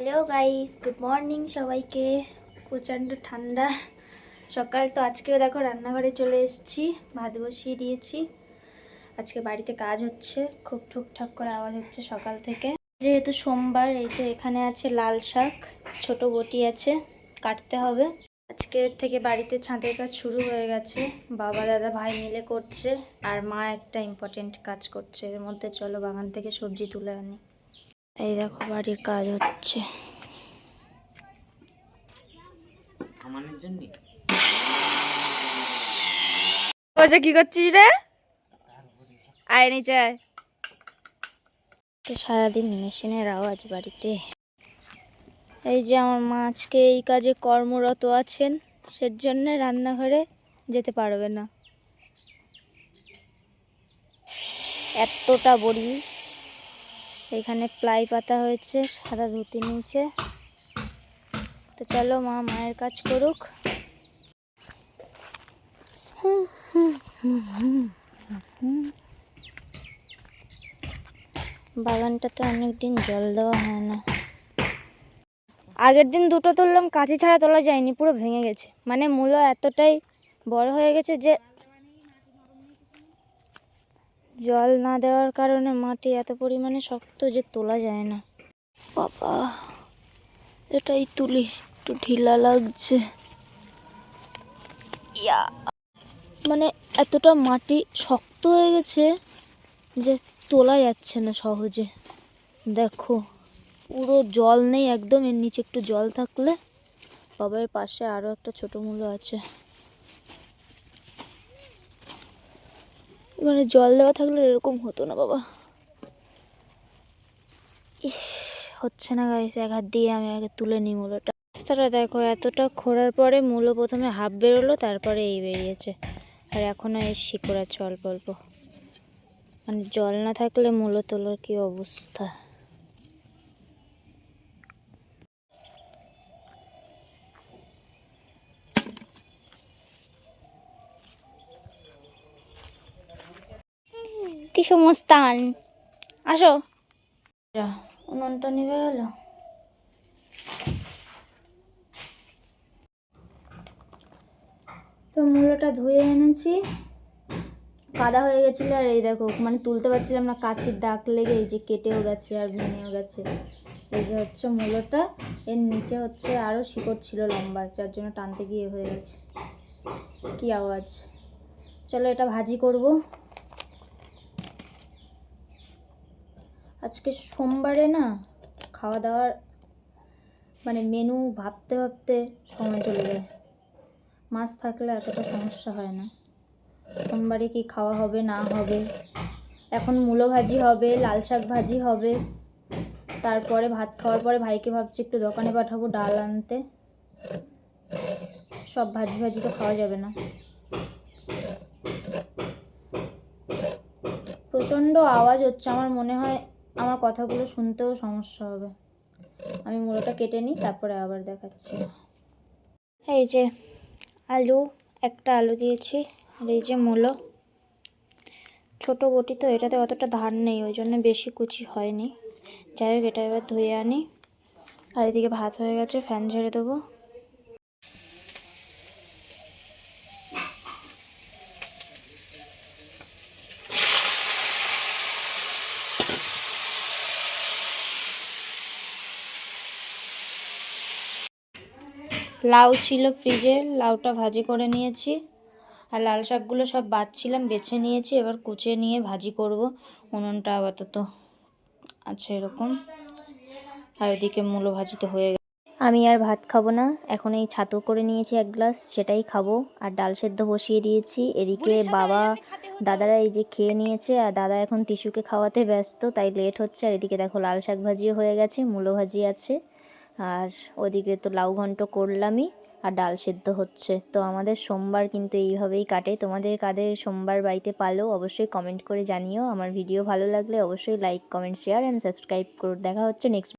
Hello guys good morning সবাইকে। প্রচণ্ড ঠান্ডা। সকাল তো আজকেও দেখো রান্নাঘরে চলে এসেছি। ভাত বসিয়ে দিয়েছি। আজকে বাড়িতে কাজ হচ্ছে। খুব ঠুকঠাক করে আওয়াজ হচ্ছে সকাল থেকে। যেহেতু সোমবার, এই যে এখানে আছে লাল শাক। ছোট বটি আছে। কাটতে হবে। আজকের থেকে বাড়িতে ছাদের কাজ শুরু হয়ে গেছে। বাবা, দাদা, ভাই মিলে করছে। আর মা একটা ইম্পর্টেন্ট কাজ করছে। এর মধ্যে চলো বাগান থেকে সবজি তুলে আনি। এই দেখো বাড়ির কাজ হচ্ছে। আমানের কি করছিস রে? আয় নিচে সারাদিন মেশিনের আওয়াজ বাড়িতে। এই যে আমার মা আজকে এই কাজে কর্মরত আছেন সের জন্য রান্নাঘরে যেতে পারবে না। এতটা বড়ি। এখানে প্লাই পাতা হয়েছে, সাদা ধুতি নিচে। তো চলো মা মায়ের কাজ করুক। বাগানটাতে অনেকদিন জল দেওয়া হয় না। আগের দিন দুটো তুললাম, কাঁচি ছাড়া তোলা যায়নি, পুরো ভেঙে গেছে। মানে মূলো এতটাই বড় হয়ে গেছে যে জল না দেওয়ার কারণে মাটি এত পরিমাণে শক্ত যে তোলা যায় না। বাবা, এটাই তুলি। একটু ঢিলা লাগছে। মানে এতটা মাটি শক্ত হয়ে গেছে যে তোলা যাচ্ছে না সহজে। দেখো, পুরো জল নেই একদম, এর নিচে একটু জল থাকলে বাবার পাশে আরও একটা ছোট মূল্য আছে। এখানে জল দেওয়া থাকলে এরকম হতো না, বাবা। ইস, হচ্ছে না গাইস এক হাত দিয়ে আমি আগে তুলে নিই মূলটা। রাস্তাটা দেখো, এতটা খোঁড়ার পরে মূলো প্রথমে হাফ বেরোলো, তারপরে এই বেরিয়েছে। আর এখনও এই শিকড় আছে অল্প অল্প। মানে জল না থাকলে মূলো তোলার কি অবস্থা? তিসু মুস্তান আসো। উনুনটা নিভে গেল। তো মূলোটা ধুয়ে এনেছি। কাদা হয়ে গেছিল আর এই দেখো মানে তুলতে পারছিলাম না কাছির দাগ লেগে এই যে কেটেও গেছে আর ভেঙেও গেছে। এই যে হচ্ছে মূলোটা এর নিচে হচ্ছে আরও শিকড় ছিল লম্বা, যার জন্য টানতে গিয়ে হয়ে গেছে। কি আওয়াজ? চলো এটা ভাজি করব। আজকে সোমবারে না খাওয়া দাওয়ার মানে মেনু ভাবতে ভাবতে সময় চলে যায়। মাছ থাকলে এতটা সমস্যা হয় না। সোমবারে কি খাওয়া হবে, না হবে? এখন মূলো ভাজি হবে, লাল শাক ভাজি হবে। তারপরে ভাত খাওয়ার পরে ভাইকে ভাবছি একটু দোকানে পাঠাবো ডাল আনতে। সব ভাজি ভাজি তো খাওয়া যাবে না। প্রচণ্ড আওয়াজ হচ্ছে। আমার মনে হয় আমার কথাগুলো শুনতেও সমস্যা হবে। আমি মূলোটা কেটে নিই, তারপরে আবার দেখাচ্ছি। এই যে আলু, একটা আলু দিয়েছি, আর এই যে মূলো। ছোট বটি তো, এটাতে অতটা ধার নেই, ওই জন্য বেশি কুচি হয়নি। যাই হোক, এটা এবার ধুয়ে আনি। আর এদিকে ভাত হয়ে গেছে, ফ্যান ঝেড়ে দেবো। লাউ ছিল ফ্রিজে লাউটা ভাজি করে নিয়েছি। আর লাল শাকগুলো সব বাছছিলাম বেছে নিয়েছি এবার কুচে নিয়ে ভাজি করব। উনুনটা আপাতত আছে এরকম। আর ওদিকে মূলো ভাজি তো হয়ে গেছে। আমি আর ভাত খাব না। এখন এই ছাতু করে নিয়েছি এক গ্লাস সেটাই খাব। আর ডাল সেদ্ধ বসিয়ে দিয়েছি। এদিকে বাবা দাদারা এই যে খেয়ে নিয়েছে আর দাদা এখন টিস্যুকে খাওয়াতে ব্যস্ত তাই লেট হচ্ছে। আর এদিকে দেখো লাল শাক ভাজিও হয়ে গেছে মূলো ভাজি আছে। আর ওদিকে তো লাউ ঘন্ট করলামই আর ডাল সেদ্ধ হচ্ছে। তো আমাদের সোমবার কিন্তু এইভাবেই কাটে। তোমাদের কাদের সোমবার বাড়িতে পালো অবশ্যই কমেন্ট করে জানিও। আমার ভিডিও ভালো লাগলে অবশ্যই like comment share and subscribe করো দেখা হচ্ছে নেক্সট